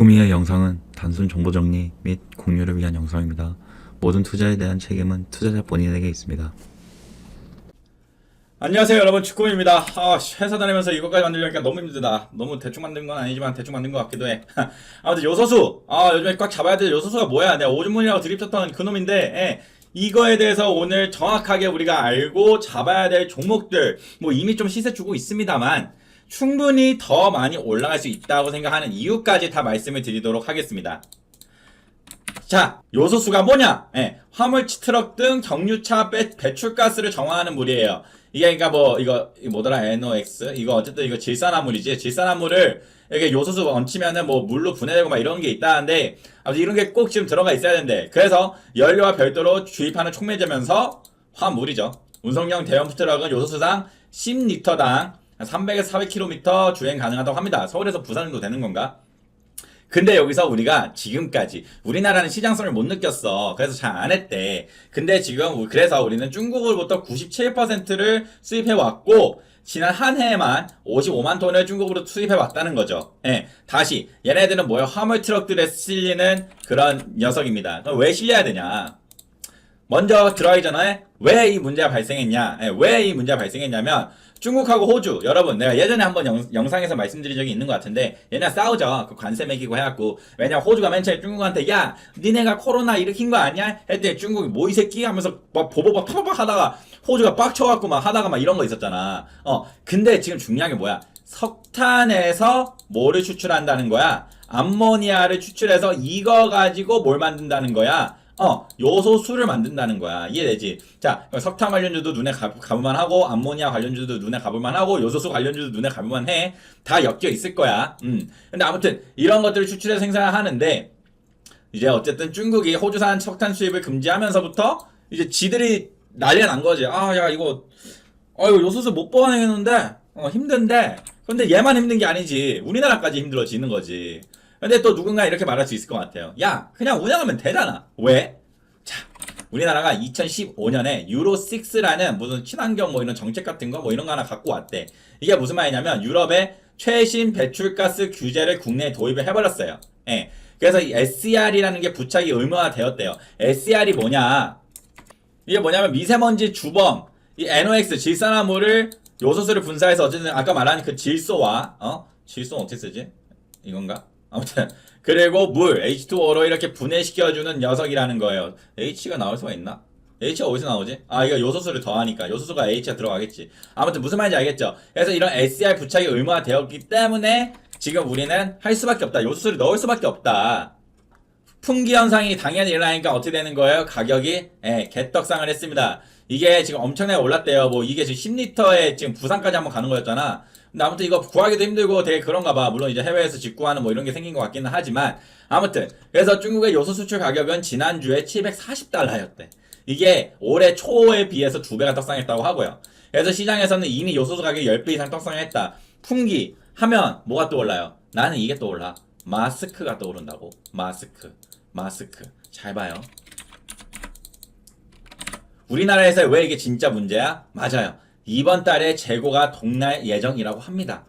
주꾸미의 영상은 단순 정보 정리 및 공유를 위한 영상입니다. 모든 투자에 대한 책임은 투자자 본인에게 있습니다. 안녕하세요 여러분. 주꾸미입니다. 아, 씨, 회사 다니면서 이거까지 만들려니까 너무 힘들다. 너무 대충 만든 건 아니지만 대충 만든 것 같기도 해. 아무튼 요소수 아 요즘에 꽉 잡아야 될 요소수가 뭐야? 내가 오줌문이라고 드립쳤던 그놈인데 예, 이거에 대해서 오늘 정확하게 우리가 알고 잡아야 될 종목들 뭐 이미 좀 시세 주고 있습니다만 충분히 더 많이 올라갈 수 있다고 생각하는 이유까지 다 말씀을 드리도록 하겠습니다 자, 요소수가 뭐냐? 예, 화물차 트럭 등 경유차 배, 배출가스를 정화하는 물이에요. 이게 그러니까 뭐 이거 뭐더라 NOx 이거 어쨌든 이거 질산화물이지 질산화물을 이렇게 요소수 얹히면은 뭐 물로 분해되고 막 이런 게 있다는데 아무튼 이런 게 꼭 지금 들어가 있어야 되는데 그래서 연료와 별도로 주입하는 촉매제면서 화물이죠. 운송용 대형 트럭은 요소수당 10리터당 300에서 400km 주행 가능하다고 합니다. 서울에서 부산 정도 되는 건가? 근데 여기서 우리가 지금까지 우리나라는 시장성을 못 느꼈어. 그래서 잘 안 했대. 근데 지금 우- 그래서 우리는 중국으로부터 97%를 수입해 왔고 지난 한 해에만 55만 톤을 중국으로 수입해 왔다는 거죠. 예. 다시 얘네들은 뭐야? 화물 트럭들에 실리는 그런 녀석입니다. 그럼 왜 실려야 되냐? 먼저 들어가기 전에 왜 이 문제가 발생했냐? 왜이 문제가 발생했냐면 중국하고 호주 여러분 내가 예전에 한번 영, 영상에서 말씀드린 적이 있는 것 같은데 얘네 싸우죠. 그 관세 매기고 해갖고. 왜냐 호주가 맨 처음에 중국한테 야 니네가 코로나 일으킨 거 아니야? 했더니 중국이 뭐 이 새끼? 하면서 막 보보박 파바박 하다가 호주가 빡쳐갖고 막 하다가 막 이런 거 있었잖아. 어 근데 지금 중요한 게 뭐야? 석탄에서 뭐를 추출한다는 거야? 암모니아를 추출해서 이거 가지고 뭘 만든다는 거야 어, 요소수를 만든다는 거야. 이해되지? 자, 석탄 관련주도 눈에 가, 가볼만 하고, 암모니아 관련주도 눈에 가볼만 하고, 요소수 관련주도 눈에 가볼만 해. 다 엮여 있을 거야. 음. 근데 아무튼, 이런 것들을 추출해서 생산하는데, 이제 어쨌든 중국이 호주산 석탄 수입을 금지하면서부터, 이제 지들이 난리가 난 거지. 아, 야, 이거, 어, 이거 요소수 못 뽑아내겠는데, 어, 힘든데, 근데 얘만 힘든 게 아니지. 우리나라까지 힘들어지는 거지. 근데 또 누군가 이렇게 말할 수 있을 것 같아요. 야, 그냥 운영하면 되잖아. 왜? 자, 우리나라가 2015년에 유로 6라는 무슨 친환경 뭐 이런 정책 같은 거 뭐 이런 거 하나 갖고 왔대. 이게 무슨 말이냐면 유럽의 최신 배출가스 규제를 국내에 도입을 해버렸어요. 예. 그래서 이 SCR이라는 게 부착이 의무화 되었대요. SCR이 뭐냐? 이게 뭐냐면 미세먼지 주범, 이 NOx 질산화물을 요소수를 분사해서 어쨌든 아까 말한 그 질소와 어 질소는 어떻게 쓰지? 이건가? 아무튼 그리고 물 H2O로 이렇게 분해시켜주는 녀석이라는 거예요. H가 나올 수가 있나? H가 어디서 나오지? 아 이거 요소수를 더하니까 요소수가 H가 들어가겠지. 아무튼 무슨 말인지 알겠죠? 그래서 이런 SCR 부착이 의무화되었기 때문에 지금 우리는 할 수밖에 없다. 요소수를 넣을 수밖에 없다. 풍기 현상이 당연히 일어나니까 어떻게 되는 거예요? 가격이 예, 개떡상을 했습니다. 이게 지금 엄청나게 올랐대요. 뭐 이게 지금 10리터에 지금 부산까지 한번 가는 거였잖아. 근데 아무튼 이거 구하기도 힘들고 되게 그런가 봐. 물론 이제 해외에서 직구하는 뭐 이런 게 생긴 것 같기는 하지만 아무튼 그래서 중국의 요소 수출 가격은 지난주에 740달러였대. 이게 올해 초에 비해서 두 배가 떡상했다고 하고요. 그래서 시장에서는 이미 요소수 가격이 10배 이상 떡상했다. 풍기 하면 뭐가 떠올라요? 나는 이게 떠올라. 마스크가 떠오른다고. 마스크. 마스크. 잘 봐요. 우리나라에서 왜 이게 진짜 문제야? 맞아요. 이번 달에 재고가 동날 예정이라고 합니다.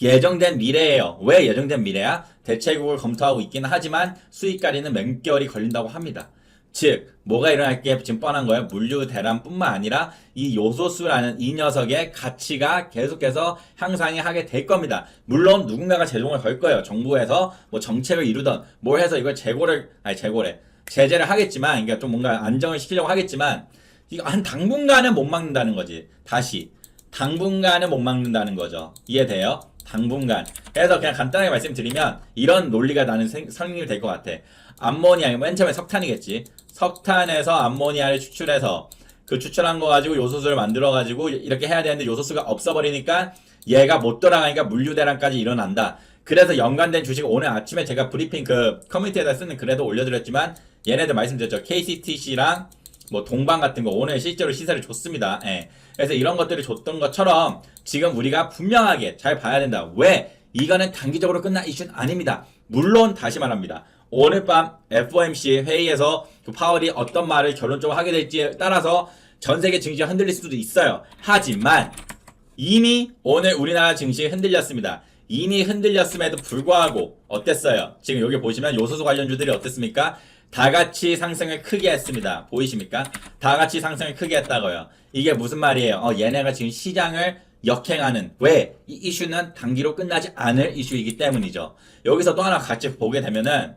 예정된 미래예요. 왜 예정된 미래야? 대체국을 검토하고 있기는 하지만 수익 몇 개월이 걸린다고 합니다. 즉, 뭐가 일어날 게 지금 뻔한 거예요. 물류 대란뿐만 아니라 이 요소수라는 이 녀석의 가치가 계속해서 향상이 하게 될 겁니다. 물론 누군가가 제동을 걸 거예요. 정부에서 뭐 정책을 이루던 뭘 해서 이걸 재고를 아니 재고래 제재를 하겠지만 그러니까 좀 뭔가 안정을 시키려고 하겠지만 이거 한 당분간은 못 막는다는 거지. 다시 당분간은 못 막는다는 거죠. 이해돼요? 당분간. 그래서 그냥 간단하게 말씀드리면 이런 논리가 나는 생- 성립이 될 것 같아. 암모니아, 맨 처음에 석탄이겠지. 석탄에서 암모니아를 추출해서 그 추출한 거 가지고 요소수를 만들어 가지고 이렇게 해야 되는데 요소수가 없어버리니까 얘가 못 돌아가니까 물류 대란까지 일어난다. 그래서 연관된 주식 오늘 아침에 제가 브리핑 그 커뮤니티에다 쓰는 글에도 올려드렸지만 얘네들 말씀드렸죠. KCTC랑 뭐 동방 같은 거 오늘 실제로 시세를 줬습니다. 예. 그래서 이런 것들을 줬던 것처럼 지금 우리가 분명하게 잘 봐야 된다. 왜? 이거는 단기적으로 끝난 이슈는 아닙니다. 물론 다시 말합니다. 오늘 밤 FOMC 회의에서 그 파월이 어떤 말을 결론적으로 하게 될지에 따라서 전 세계 증시가 흔들릴 수도 있어요. 하지만 이미 오늘 우리나라 증시 흔들렸습니다. 이미 흔들렸음에도 불구하고 어땠어요? 지금 여기 보시면 요소수 관련주들이 어땠습니까? 다 같이 상승을 크게 했습니다. 보이십니까? 다 같이 상승을 크게 했다고요. 이게 무슨 말이에요? 어, 얘네가 지금 시장을 역행하는 왜? 이 이슈는 단기로 끝나지 않을 이슈이기 때문이죠. 여기서 또 하나 같이 보게 되면은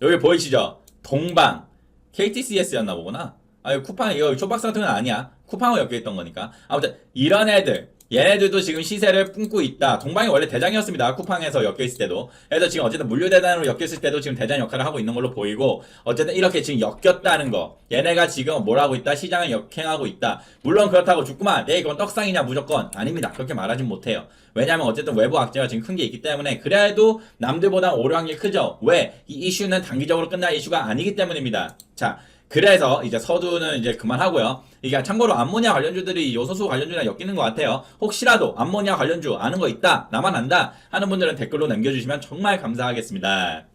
여기 보이시죠? 동방 KTCS였나 보구나. 아, 이거 쿠팡 이거 초박스 같은 건 아니야. 쿠팡하고 엮여 있던 거니까. 아무튼 이런 애들 얘네들도 지금 시세를 뿜고 있다. 동방이 원래 대장이었습니다. 쿠팡에서 엮여 있을 때도. 그래서 지금 어쨌든 물류 대단으로 엮여 있을 때도 지금 대장 역할을 하고 있는 걸로 보이고 어쨌든 이렇게 지금 엮였다는 거. 얘네가 지금 뭘 하고 있다? 시장을 역행하고 있다. 물론 그렇다고 죽구만. 네, 이건 떡상이냐 무조건 아닙니다. 그렇게 말하진 못해요. 왜냐하면 어쨌든 외부 악재가 지금 큰 게 있기 때문에 그래도 남들보다 오를 확률이 크죠. 왜? 이 이슈는 단기적으로 끝날 이슈가 아니기 때문입니다. 자, 그래서 이제 서두는 이제 그만하고요. 이게 참고로 암모니아 관련주들이 요소수 관련주랑 엮이는 것 같아요. 혹시라도 암모니아 관련주 아는 거 있다, 나만 안다 하는 분들은 댓글로 남겨주시면 정말 감사하겠습니다.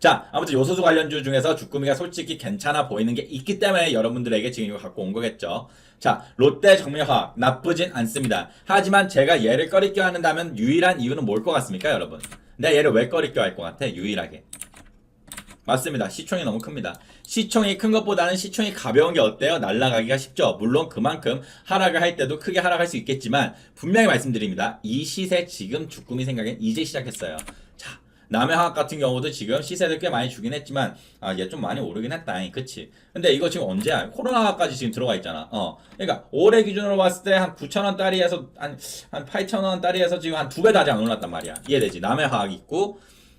자, 아무튼 요소수 관련주 중에서 주꾸미가 솔직히 괜찮아 보이는 게 있기 때문에 여러분들에게 지금 이거 갖고 온 거겠죠. 자, 롯데 정밀화학 나쁘진 않습니다. 하지만 제가 얘를 꺼리껴 한다면 유일한 이유는 뭘 것 같습니까, 여러분? 내가 얘를 왜 꺼리껴 할 것 같아? 유일하게. 맞습니다. 시총이 너무 큽니다. 시총이 큰 것보다는 시총이 가벼운 게 어때요? 날아가기가 쉽죠. 물론 그만큼 하락을 할 때도 크게 하락할 수 있겠지만 분명히 말씀드립니다. 이 시세 지금 주꾸미 생각엔 이제 시작했어요. 자, 남해화학 같은 경우도 지금 시세를 꽤 많이 주긴 했지만 아, 얘 좀 많이 오르긴 했다. 그치? 근데 이거 지금 언제야? 코로나까지 지금 들어가 있잖아. 어. 그러니까 올해 기준으로 봤을 때 한 9,000원 딸이에서 한, 한 8,000원 딸이에서 지금 한 두 배도 아직 안 올랐단 말이야. 이해되지? 남해화학 있고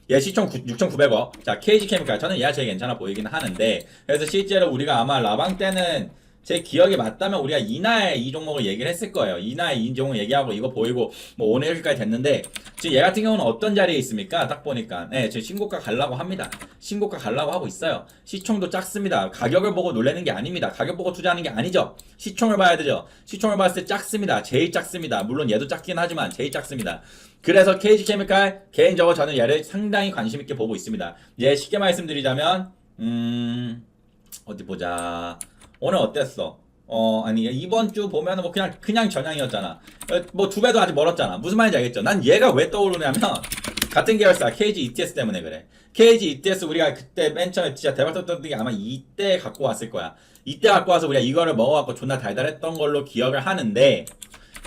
얘 시총 6,900억. 자, KG 케미칼. 저는 얘가 제일 괜찮아 보이긴 하는데. 그래서 실제로 우리가 아마 라방 때는 제 기억이 맞다면 우리가 이날 이 종목을 얘기를 했을 거예요. 이날 이 종목 얘기하고 이거 보이고 뭐 오늘 이렇게까지 됐는데 지금 얘 같은 경우는 어떤 자리에 있습니까? 딱 보니까 네, 지금 신고가 가려고 합니다. 신고가 가려고 하고 있어요. 시총도 작습니다. 가격을 보고 놀라는 게 아닙니다. 가격 보고 투자하는 게 아니죠. 시총을 봐야 되죠. 시총을 봤을 때 작습니다. 제일 작습니다. 물론 얘도 작긴 하지만 제일 작습니다. 그래서 KG 케미칼 개인적으로 저는 얘를 상당히 관심 있게 보고 있습니다. 얘 쉽게 말씀드리자면 음 어디 보자. 오늘 어땠어? 어 아니 이번 주 보면은 뭐 그냥 그냥 전향이었잖아. 뭐 두 배도 아직 멀었잖아. 무슨 말인지 알겠죠? 난 얘가 왜 떠오르냐면 같은 계열사 KG ETS 때문에 그래. KG ETS 우리가 그때 맨 처음에 진짜 대박 떴던 게 아마 이때 갖고 왔을 거야. 이때 갖고 와서 우리가 이거를 먹어갖고 존나 달달했던 걸로 기억을 하는데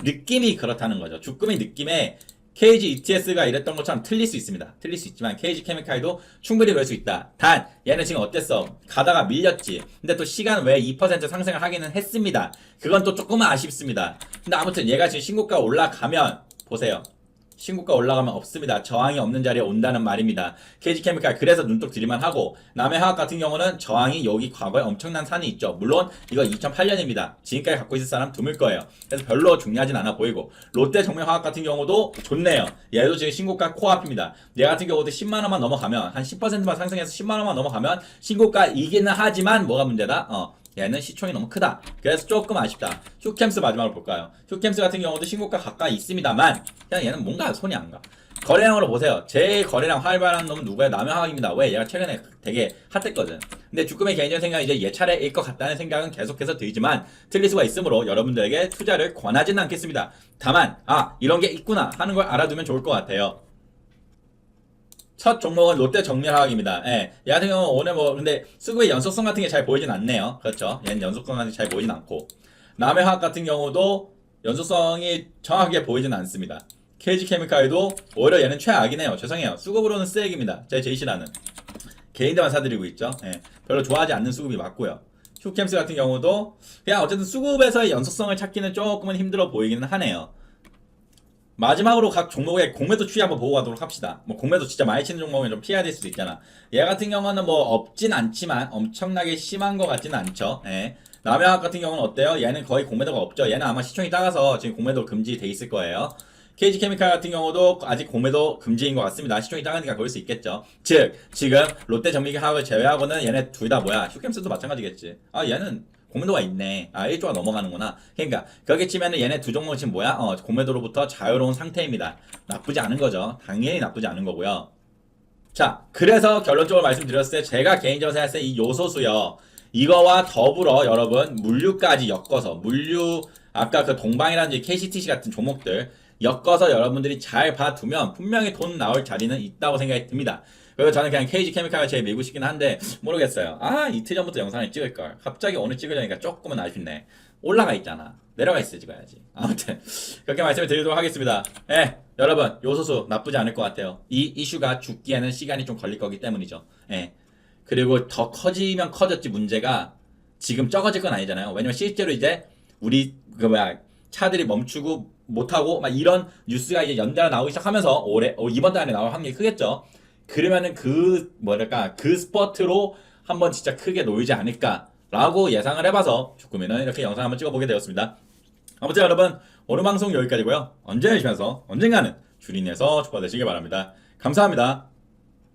느낌이 그렇다는 거죠. 주꾸미 느낌에 KG ETS가 이랬던 것처럼 틀릴 수 있습니다. 틀릴 수 있지만 KG 케미칼도 충분히 그럴 수 있다. 단 얘는 지금 어땠어? 가다가 밀렸지. 근데 또 시간 외에 2% 상승을 하기는 했습니다. 그건 또 조금은 아쉽습니다. 근데 아무튼 얘가 지금 신고가 올라가면 보세요. 신고가 올라가면 없습니다. 저항이 없는 자리에 온다는 말입니다. KG 케미칼 그래서 눈독 들이만 하고 남해 화학 같은 경우는 저항이 여기 과거에 엄청난 산이 있죠. 물론 이거 2008년입니다. 지금까지 갖고 있을 사람 드물 거예요. 그래서 별로 중요하진 않아 보이고 롯데 정밀 화학 같은 경우도 좋네요. 얘도 지금 신고가 코앞입니다. 얘 같은 경우도 10만 원만 넘어가면 한 10%만 상승해서 10만 원만 넘어가면 신고가 이기는 하지만 뭐가 문제다? 어. 얘는 시총이 너무 크다. 그래서 조금 아쉽다. 휴캠스 마지막으로 볼까요? 휴캠스 같은 경우도 신고가 가까이 있습니다만 그냥 얘는 뭔가 손이 안 가. 거래량으로 보세요. 제일 거래량 활발한 놈은 누구야? 남해화학입니다. 왜? 얘가 최근에 되게 핫했거든. 근데 주금의 개인적인 생각은 이제 얘 차례일 것 같다는 생각은 계속해서 들지만 틀릴 수가 있으므로 여러분들에게 투자를 권하지는 않겠습니다. 다만 아 이런 게 있구나 하는 걸 알아두면 좋을 것 같아요. 첫 종목은 롯데 정밀화학입니다. 예. 얘 같은 경우는 오늘 뭐, 근데 수급의 연속성 같은 게 잘 보이진 않네요. 그렇죠. 얘는 연속성 같은 게 잘 보이진 않고. 남해화학 같은 경우도 연속성이 정확하게 보이진 않습니다. KG 케미칼도 오히려 얘는 최악이네요. 죄송해요. 수급으로는 쓰레기입니다. 제 제이시라는. 개인들만 사드리고 있죠. 예. 별로 좋아하지 않는 수급이 맞고요. 휴캠스 같은 경우도 그냥 어쨌든 수급에서의 연속성을 찾기는 조금은 힘들어 보이기는 하네요. 마지막으로 각 종목의 공매도 추이 한번 보고 가도록 합시다. 뭐 공매도 진짜 많이 치는 종목은 좀 피해야 될 수도 있잖아. 얘 같은 경우는 뭐 없진 않지만 엄청나게 심한 것 같지는 않죠. 예. 남해학 같은 경우는 어때요? 얘는 거의 공매도가 없죠. 얘는 아마 시총이 작아서 지금 공매도 금지돼 있을 거예요. KG 케미칼 같은 경우도 아직 공매도 금지인 것 같습니다. 시총이 작으니까 그럴 수 있겠죠. 즉 지금 롯데 정밀화학을 제외하고는 얘네 둘 다 뭐야? 휴캠스도 마찬가지겠지. 아 얘는 공매도가 있네. 아, 1조가 넘어가는구나. 그러니까 그렇게 치면은 얘네 두 종목은 지금 뭐야? 어, 공매도로부터 자유로운 상태입니다. 나쁘지 않은 거죠. 당연히 나쁘지 않은 거고요. 자, 그래서 결론적으로 말씀드렸을 때 제가 개인적으로 생각했을 때 이 요소수요. 이거와 더불어 여러분 물류까지 엮어서 물류 아까 그 동방이라든지 KCTC 같은 종목들 엮어서 여러분들이 잘 봐두면 분명히 돈 나올 자리는 있다고 생각이 듭니다. 그리고 저는 그냥 KG 케미칼가 제일 밀고 싶긴 한데 모르겠어요. 아 이틀 전부터 영상을 찍을 걸. 갑자기 오늘 찍으려니까 조금은 아쉽네. 올라가 있잖아. 내려가 있어 찍어야지. 아무튼 그렇게 말씀을 드리도록 하겠습니다. 예, 여러분 요소수 나쁘지 않을 것 같아요. 이 이슈가 죽기에는 시간이 좀 걸릴 거기 때문이죠. 예. 그리고 더 커지면 커졌지 문제가 지금 적어질 건 아니잖아요. 왜냐면 실제로 이제 우리 그 뭐야 차들이 멈추고 못하고 막 이런 뉴스가 이제 연달아 나오기 시작하면서 올해 어, 이번 달에 나올 확률이 크겠죠. 그러면은 그 뭐랄까 그 스포트로 한번 진짜 크게 놓이지 않을까라고 예상을 해봐서 조금이는 이렇게 영상 한번 찍어보게 되었습니다. 아무튼 여러분 오늘 방송 여기까지고요. 언제 해주면서 언젠가는 주린에서 초과되시길 바랍니다. 감사합니다.